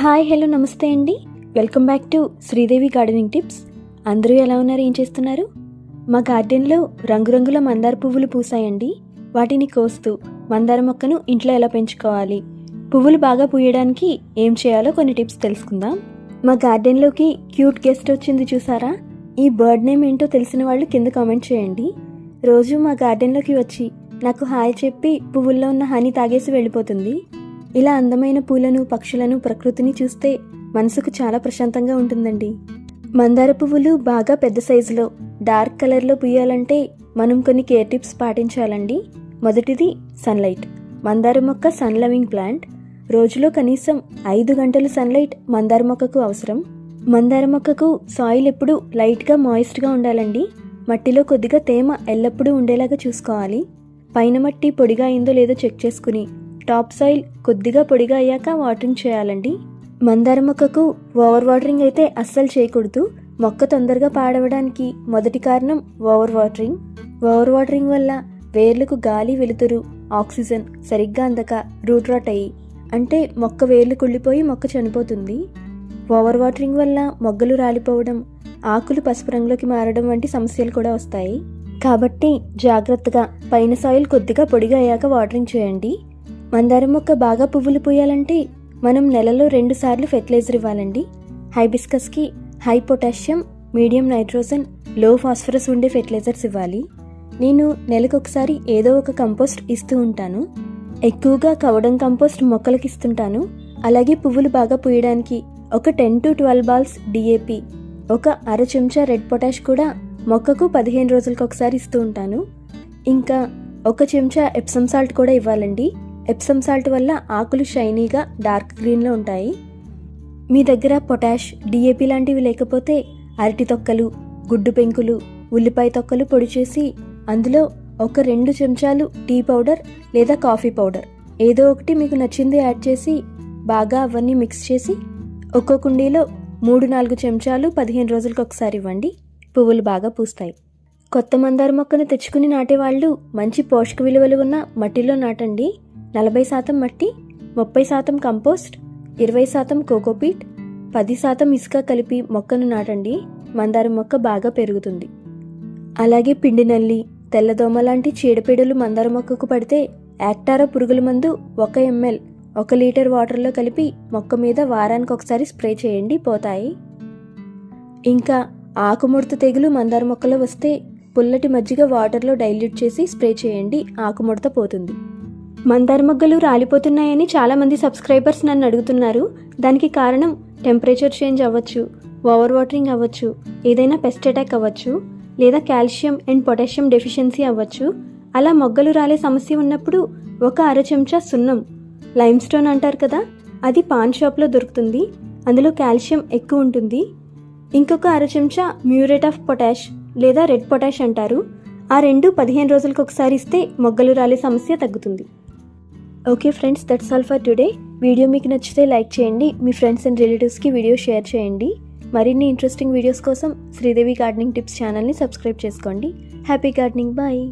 Hi hello నమస్తే అండి. Welcome back to Sridevi gardening tips. అందరూ ఎలా ఉన్నారు? ఏం చేస్తున్నారు? మా గార్డెన్లో రంగురంగుల మందార పువ్వులు పూసాయండి. వాటిని కోస్తూ మందార మొక్కను ఇంట్లో ఎలా పెంచుకోవాలి? పువ్వులు బాగా పూయడానికి ఏం చేయాలో కొన్ని టిప్స్ తెలుసుకుందాం. మా గార్డెన్లోకి క్యూట్ గెస్ట్ వచ్చింది చూసారా? ఈ బర్డ్ నేమ్ ఏంటో తెలిసిన వాళ్ళు కింద కామెంట్ చేయండి. రోజు మా గార్డెన్లోకి వచ్చి నాకు హాయ్ చెప్పి పువ్వుల్లో ఉన్న హనీ తాగేసి వెళ్ళిపోతుంది. ఇలా అందమైన పూలను పక్షులను ప్రకృతిని చూస్తే మనసుకు చాలా ప్రశాంతంగా ఉంటుందండి. మందార పువ్వులు బాగా పెద్ద సైజులో డార్క్ కలర్లో పూయాలంటే మనం కొన్ని కేర్ టిప్స్ పాటించాలండి. మొదటిది సన్లైట్. మందార మొక్క సన్ లవింగ్ ప్లాంట్. రోజులో కనీసం ఐదు గంటలు సన్లైట్ మందార మొక్కకు అవసరం. మందార మొక్కకు సాయిల్ ఎప్పుడు లైట్గా మాయిస్ట్గా ఉండాలండి. మట్టిలో కొద్దిగా తేమ ఎల్లప్పుడూ ఉండేలాగా చూసుకోవాలి. పైన మట్టి పొడిగా అయిందో లేదో చెక్ చేసుకుని టాప్ సాయిల్ కొద్దిగా పొడిగా అయ్యాక వాటరింగ్ చేయాలండి. మందార మొక్కకు ఓవర్ వాటరింగ్ అయితే అస్సలు చేయకూడదు. మొక్క తొందరగా పాడవడానికి మొదటి కారణం ఓవర్ వాటరింగ్ ఓవర్ వాటరింగ్ వల్ల వేర్లకు గాలి వెలుతురు ఆక్సిజన్ సరిగ్గా అందక రూట్ రాట్ అయ్యి అంటే మొక్క వేర్లు కుళ్ళిపోయి మొక్క చనిపోతుంది. ఓవర్ వాటరింగ్ వల్ల మొగ్గలు రాలిపోవడం ఆకులు పసుపు రంగులోకి మారడం వంటి సమస్యలు కూడా వస్తాయి. కాబట్టి జాగ్రత్తగా పైన సాయిల్ కొద్దిగా పొడిగా అయ్యాక వాటరింగ్ చేయండి. మందారం మొక్క బాగా పువ్వులు పూయాలంటే మనం నెలలో రెండు సార్లు ఫెర్టిలైజర్ ఇవ్వాలండి. హైబిస్కస్కి హై పొటాషియం మీడియం నైట్రోజన్లో ఫాస్ఫరస్ ఉండే ఫెర్టిలైజర్స్ ఇవ్వాలి. నేను నెలకొకసారి ఏదో ఒక కంపోస్ట్ ఇస్తూ ఉంటాను. ఎక్కువగా కవడం కంపోస్ట్ మొక్కలకి ఇస్తుంటాను. అలాగే పువ్వులు బాగా పూయడానికి ఒక ten to twelve balls DAP ఒక అర చెంచా రెడ్ పొటాష్ కూడా మొక్కకు పదిహేను రోజులకు ఒకసారి ఇస్తూ ఉంటాను. ఇంకా ఒక చెంచా ఎప్సమ్ సాల్ట్ కూడా ఇవ్వాలండి. ఎప్సమ్ సాల్ట్ వల్ల ఆకులు షైనీగా డార్క్ గ్రీన్లో ఉంటాయి. మీ దగ్గర పొటాష్ డిఏపి లాంటివి లేకపోతే అరటి తొక్కలు గుడ్డు పెంకులు ఉల్లిపాయ తొక్కలు పొడి చేసి అందులో ఒక రెండు చెంచాలు టీ పౌడర్ లేదా కాఫీ పౌడర్. ఏదో ఒకటి మీకు నచ్చింది యాడ్ చేసి బాగా అవన్నీ మిక్స్ చేసి ఒక్కో కుండీలో మూడు నాలుగు చెంచాలు పదిహేను రోజులకు ఒకసారి ఇవ్వండి. పువ్వులు బాగా పూస్తాయి. కొత్త మందార మొక్కను తెచ్చుకుని నాటేవాళ్ళు మంచి పోషక విలువలు ఉన్న మట్టిలో నాటండి. నలభై శాతం మట్టి ముప్పై శాతం కంపోస్ట్ ఇరవై శాతం కోకోపీట్ పది శాతం ఇసుక కలిపి మొక్కను నాటండి మందార మొక్క బాగా పెరుగుతుంది. అలాగే పిండి నల్లి తెల్లదోమ లాంటి చీడపీడలు మందార మొక్కకు పడితే యాక్టారా పురుగుల మందు ఒక ఎంఎల్ ఒక లీటర్ వాటర్లో కలిపి మొక్క మీద వారానికి ఒకసారి స్ప్రే చేయండి పోతాయి. ఇంకా ఆకుముడత తెగులు మందార మొక్కలో వస్తే పుల్లటి మజ్జిగ వాటర్లో డైల్యూట్ చేసి స్ప్రే చేయండి ఆకుముడత పోతుంది. మందార మొగ్గలు రాలిపోతున్నాయని చాలామంది సబ్స్క్రైబర్స్ నన్ను అడుగుతున్నారు. దానికి కారణం టెంపరేచర్ చేంజ్ అవ్వచ్చు ఓవర్ వాటరింగ్ అవ్వచ్చు ఏదైనా పెస్ట్ అటాక్ అవ్వచ్చు లేదా కాల్షియం అండ్ పొటాషియం డెఫిషియన్సీ అవ్వచ్చు. అలా మొగ్గలు రాలే సమస్య ఉన్నప్పుడు ఒక అర చెంచా సున్నం లైమ్ స్టోన్ అంటారు కదా అది పాన్ షాప్లో దొరుకుతుంది. అందులో కాల్షియం ఎక్కువ ఉంటుంది. ఇంకొక అర చెంచా మ్యూరేట్ ఆఫ్ పొటాష్ లేదా రెడ్ పొటాష్ అంటారు. ఆ రెండు పదిహేను రోజులకు ఒకసారి ఇస్తే మొగ్గలు రాలే సమస్య తగ్గుతుంది. Okay friends that's all for today video మీకు నచ్చితే లైక్ చేయండి. మీ ఫ్రెండ్స్ అండ్ రిలేటివ్స్కి వీడియో షేర్ చేయండి. మరిన్ని ఇంట్రెస్టింగ్ వీడియోస్ కోసం శ్రీదేవి గార్డెనింగ్ టిప్స్ ఛానల్ని సబ్స్క్రైబ్ చేసుకోండి. Happy gardening bye